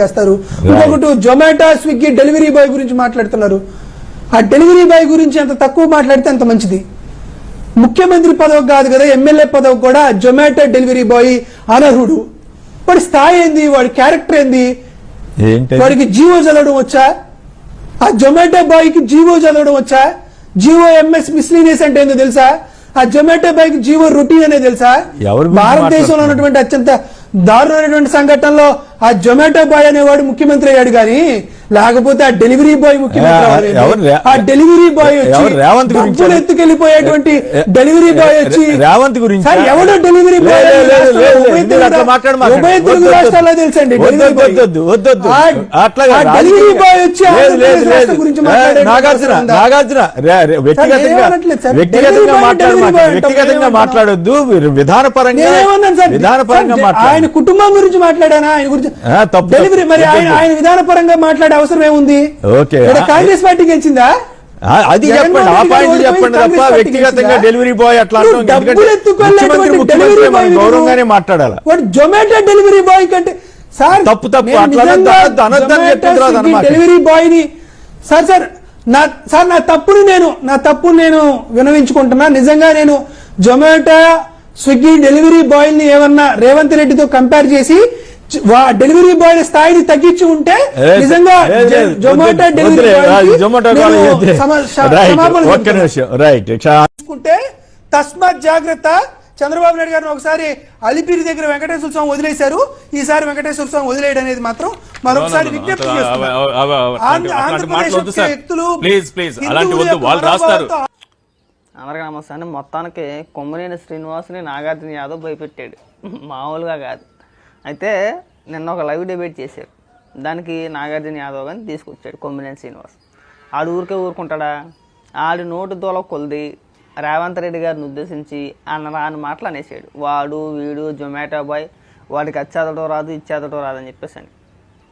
చేస్తారు. ఇంకొకటి Zomato Swiggy delivery boy గురించి మాట్లాడుతున్నారు. ఆ డెలివరీ బాయ్ గురించి ఎంత తక్కువ మాట్లాడితే అంత మంచిది. ముఖ్యమంత్రి పదవి కాదు కదా ఎమ్మెల్యే పదవి కూడా జొమాటో డెలివరీ బాయ్ అనర్హుడు. వాడి స్థాయి ఏంది? వాడి క్యారెక్టర్ ఏంది? వాడికి జీవో చదవడం వచ్చా? ఆ జొమాటో బాయ్కి జీవో చదవడం వచ్చా? జీవో ఎంఎస్ మిస్లీనియస్ అంటే ఏందో తెలుసా? ఆ జొమాటో బాయ్కి జీవో రొటీన్ అనేది తెలుసా? భారతదేశంలో? ఉన్నటువంటి అత్యంత దారుణమైనటువంటి సంఘటనలో ఆ జొమాటో బాయ్ అనేవాడు ముఖ్యమంత్రి అయ్యాడు కానీ లేకపోతే ఆ డెలివరీ బాయ్ ముఖ్యమంత్రి ఆ, డెలివరీ బాయ్ రేవంత్ గురించి ఎత్తుకెళ్ళిపోయేటువంటి డెలివరీ బాయ్ వచ్చి రేవంత్ గురించి ఎవడో డెలివరీ బాయ్ ఉభయ తెలుగు-. రాష్ట్రాల్లో తెలుసండి డెలివరీ బాయ్. వచ్చి నాగార్జున? నాగార్జున వ్యక్తిగతంగా. వ్యక్తిగతంగా అంటాం. వ్యక్తిగతంగా? మాట్లాడొద్దు విధానపరంగా విధానపరంగా. ఆయన కుటుంబం గురించి మాట్లాడానా ఆయన గురించి డెలివరీ మరి. ఆయన ఆయన విధానపరంగా మాట్లాడే అవసరం ఏముంది కాంగ్రెస్ పార్టీ గెలిచిందా? అది చెప్పండి. ఆ పాయింట్ చెప్పండి తప్ప వ్యక్తిగతంగా డెలివరీ బాయ్ అట్లా ముఖ్యమంత్రి మనం. గౌరవంగానే మాట్లాడాలి? వాడు జొమాటో డెలివరీ బాయ్ కంటే సార్ తప్పు, తప్పు. అట్లా. డెలివరీ బాయ్ని సార్ సార్ నా సార్ నా తప్పుని నేను నా తప్పుని నేను వినవించుకుంటున్నా. నిజంగా నేను జొమాటో స్విగ్గీ డెలివరీ బాయ్ని ఏమన్నా రేవంత్ రెడ్డితో కంపేర్ చేసి డెలివరీ బాయ్ స్థాయిని తగ్గించి ఉంటే నిజంగా జొమాటో డెలివరీ చూసుకుంటే తస్మాత్ జాగ్రత్త చంద్రబాబు నాయుడు గారిని ఒకసారి అలిపిరి దగ్గర వెంకటేశ్వర స్వామి వదిలేశారు. ఈసారి వెంకటేశ్వర స్వామి వదిలేయడం అనేది మాత్రం మరొకసారి విజ్ఞప్తి ఆంధ్రప్రదేశ్ వ్యక్తులు అందరికీ నమస్తే అండి. మొత్తానికి కొమ్మనేని శ్రీనివాసుని నాగార్జున యాదవ్ భయపెట్టాడు. మామూలుగా కాదు. అయితే నిన్న ఒక లైవ్ డిబేట్ చేశారు దానికి నాగార్జున యాదవ్ గారిని తీసుకొచ్చాడు కొమ్మినేని శ్రీనివాస్. ఆడు ఊరికే ఊరుకుంటాడా? ఆడి నోటు దూల కొలిది రేవంత్ రెడ్డి గారిని ఉద్దేశించి అన్న రాని మాటలు అనేసాడు. వాడు వీడు జొమాటో బాయ్ వాడికి అచ్చేదటం రాదు ఇచ్చేదటం రాదు అని చెప్పేసి అని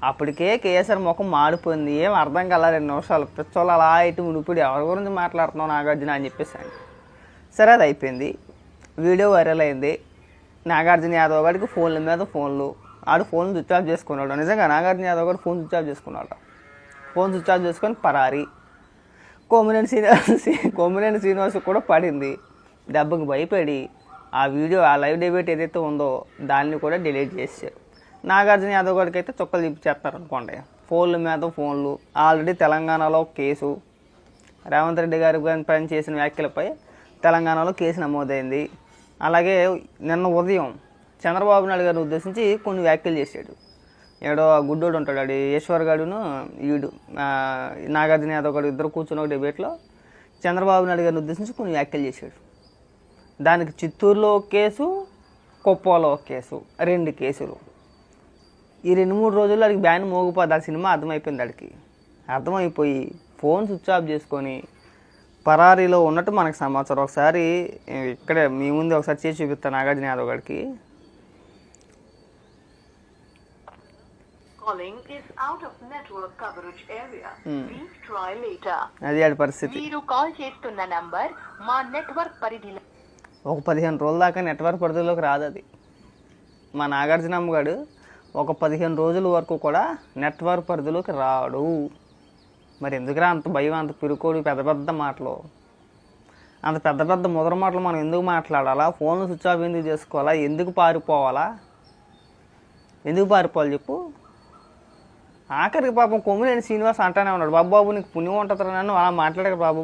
అప్పటికే కేసీఆర్ ముఖం మాడిపోయింది. ఏం అర్థం కల రెండు నిమిషాలు. పిచ్చోళ్ళు అలా ఇటు మునిపిడి ఎవరి గురించి మాట్లాడుతున్నావు నాగార్జున అని చెప్పేసి సరే అది అయిపోయింది. వీడియో వైరల్ అయింది. నాగార్జున యాదవ్ గారికి ఫోన్ల మీద ఫోన్లు. ఆడు ఫోన్ స్విచ్ ఆఫ్ చేసుకున్నాడు. నిజంగా నాగార్జున యాదవ్ గారు ఫోన్ స్విచ్ ఆఫ్ చేసుకున్నాడు ఫోన్ స్విచ్ ఆఫ్ చేసుకొని పరారి. కోమినేని శ్రీనివాస్ కోమినేని శ్రీనివాస్ కూడా పడింది. దెబ్బకు భయపడి ఆ వీడియో ఆ లైవ్ డెబేట్ ఏదైతే ఉందో దాన్ని కూడా డిలీట్ చేశారు నాగార్జున యాదవ్ గారికి అయితే చుక్కలు చూపించేస్తారు అనుకోండి ఫోన్ల మీద ఫోన్లు. ఆల్రెడీ తెలంగాణలో కేసు. రేవంత్ రెడ్డి గారి పని చేసిన వ్యాఖ్యలపై తెలంగాణలో కేసు నమోదైంది. అలాగే నిన్న ఉదయం చంద్రబాబు నాయుడు గారిని ఉద్దేశించి కొన్ని వ్యాఖ్యలు చేశాడు. ఏడో ఆ గుడ్డోడు ఉంటాడు ఆడు ఈశ్వర్ గాడును ఈడు నాగార్జున యాదవ్ గారు ఇద్దరు కూర్చుని ఒక డిబేట్లో చంద్రబాబు నాయుడు గారిని ఉద్దేశించి కొన్ని వ్యాఖ్యలు చేశాడు. దానికి చిత్తూరులో ఒక కేసు కుప్పలో ఒక కేసు రెండు కేసులు. ఈ రెండు మూడు రోజుల్లో అడిగి బ్యాన్ మోగిపోద్ది ఆ సినిమా అర్థమైపోయింది అడికి అర్థమైపోయి ఫోన్ స్విచ్ ఆఫ్ చేసుకొని పరారీలో ఉన్నట్టు మనకు సమాచారం. ఒకసారి ఇక్కడే మీ ముందు ఒకసారి చేసి చూపిస్తాను నాగార్జున యాదవ్ గారికి. Calling is out of network coverage area. Please try later. అది ఆడి పరిస్థితి. మీరు కాల్ చేస్తున్న నంబర్ మా నెట్వర్క్ పరిధిలో ఒక పదిహేను రోజుల దాకా నెట్వర్క్ పరిధిలోకి రాదు అది. మా నాగార్జున అమ్మగాడు ఒక పదిహేను రోజుల వరకు కూడా నెట్వర్క్ పరిధిలోకి రాడు. మరి ఎందుకురా అంత భయం అంత పిరుకోడు పెద్ద పెద్ద మాటలు? అంత పెద్ద పెద్ద ముదర మాటలు మనం ఎందుకు మాట్లాడాలా? ఫోన్ స్విచ్ ఆఫ్ ఎందుకు చేసుకోవాలా? ఎందుకు పారిపోవాలా? ఎందుకు పారిపోవాలి చెప్పు. ఆఖరికి పాపం కొమ్మినేని శ్రీనివాస్ అంటానే ఉన్నాడు. బాబు బాబు నీకు పుణ్యం ఉంటుంది నన్ను అలా మాట్లాడక బాబు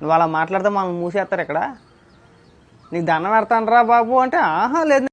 నువ్వు అలా మాట్లాడితే మనం మూసేస్తారు ఇక్కడ నీకు దండం పెడతాను రా బాబు అంటే ఆహా లేదు.